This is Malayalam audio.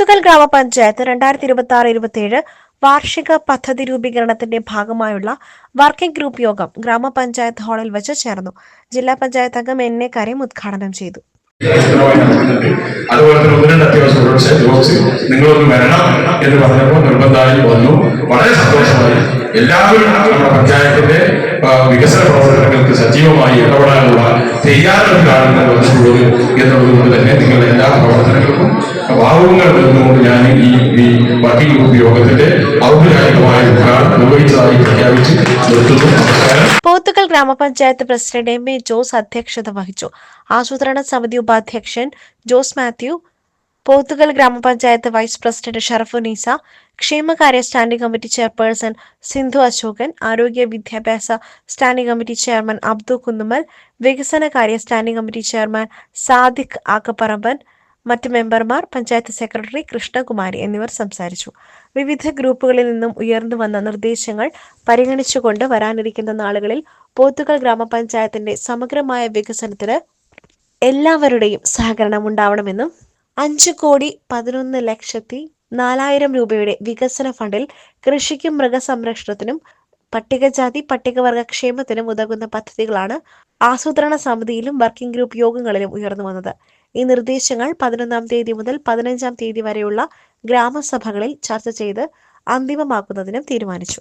പോത്തുകൽ ഗ്രാമപഞ്ചായത്ത് രണ്ടായിരത്തി ഇരുപത്തി ആറ് ഇരുപത്തിയേഴ് വാർഷിക പദ്ധതി രൂപീകരണത്തിന്റെ ഭാഗമായുള്ള വർക്കിംഗ് ഗ്രൂപ്പ് യോഗം ഗ്രാമപഞ്ചായത്ത് ഹാളിൽ വെച്ച് ചേർന്നു. ജില്ലാ പഞ്ചായത്ത് അംഗം എൻ എ കരീം ഉദ്ഘാടനം ചെയ്തു. അതുപോലെ തന്നെ ഒന്ന് രണ്ട് അത്യാവശ്യം പക്ഷേ ജോസ് നിങ്ങളൊന്ന് വരണം എന്ന് പറഞ്ഞപ്പോൾ നിർബന്ധമായി വന്നു. വളരെ സന്തോഷമായി. എല്ലാവരും നമ്മുടെ പഞ്ചായത്തിന്റെ വികസന പ്രവർത്തനങ്ങൾക്ക് സജീവമായി ഇടപെടാനുള്ള തയ്യാറെടുപ്പിലാണ് നിങ്ങൾ വന്നിട്ടുള്ളത് എന്നുള്ളത് നിന്നുകൊണ്ട് ഞാൻ ഈ ഈ വർക്കിംഗ് ഗ്രൂപ്പ് യോഗത്തിന്റെ ഔപചാരികമായ ഉദ്ഘാടനം നിർവഹിച്ചതായി പ്രഖ്യാപിച്ച് നിർത്തുന്നു. പോത്തുകൽ ഗ്രാമപഞ്ചായത്ത് പ്രസിഡന്റ് എം എ ജോസ് അധ്യക്ഷത വഹിച്ചു. ആസൂത്രണ സമിതി ഉപാധ്യക്ഷൻ ജോസ് മാത്യു പോത്തുകൽ ഗ്രാമപഞ്ചായത്ത് വൈസ് പ്രസിഡന്റ് ഷറഫുനീസ ക്ഷേമകാര്യ standing committee chairperson Sindhu Ashokan ആരോഗ്യ വിദ്യാഭ്യാസ standing committee chairman Abdu Kunnumal വികസനകാര്യ standing committee chairman Sadiq Akkaparamban മറ്റ് മെമ്പർമാർ പഞ്ചായത്ത് സെക്രട്ടറി കൃഷ്ണകുമാരി എന്നിവർ സംസാരിച്ചു. വിവിധ ഗ്രൂപ്പുകളിൽ നിന്നും ഉയർന്നു വന്ന നിർദ്ദേശങ്ങൾ പരിഗണിച്ചുകൊണ്ട് വരാനിരിക്കുന്ന നാളുകളിൽ പോത്തുകൾ ഗ്രാമപഞ്ചായത്തിന്റെ സമഗ്രമായ വികസനത്തിന് എല്ലാവരുടെയും സഹകരണം ഉണ്ടാവണമെന്നും അഞ്ച് കോടി പതിനൊന്ന് ലക്ഷത്തി നാലായിരം രൂപയുടെ വികസന ഫണ്ടിൽ കൃഷിക്കും മൃഗസംരക്ഷണത്തിനും പട്ടികജാതി പട്ടികവർഗ ക്ഷേമത്തിനും ഉതകുന്ന പദ്ധതികളാണ് ആസൂത്രണ സമിതിയിലും വർക്കിംഗ് ഗ്രൂപ്പ് യോഗങ്ങളിലും ഉയർന്നു വന്നത്. ഈ നിർദ്ദേശങ്ങൾ പതിനൊന്നാം തീയതി മുതൽ പതിനഞ്ചാം തീയതി വരെയുള്ള ഗ്രാമസഭകളിൽ ചർച്ച ചെയ്ത് അന്തിമമാക്കുന്നതിനും തീരുമാനിച്ചു.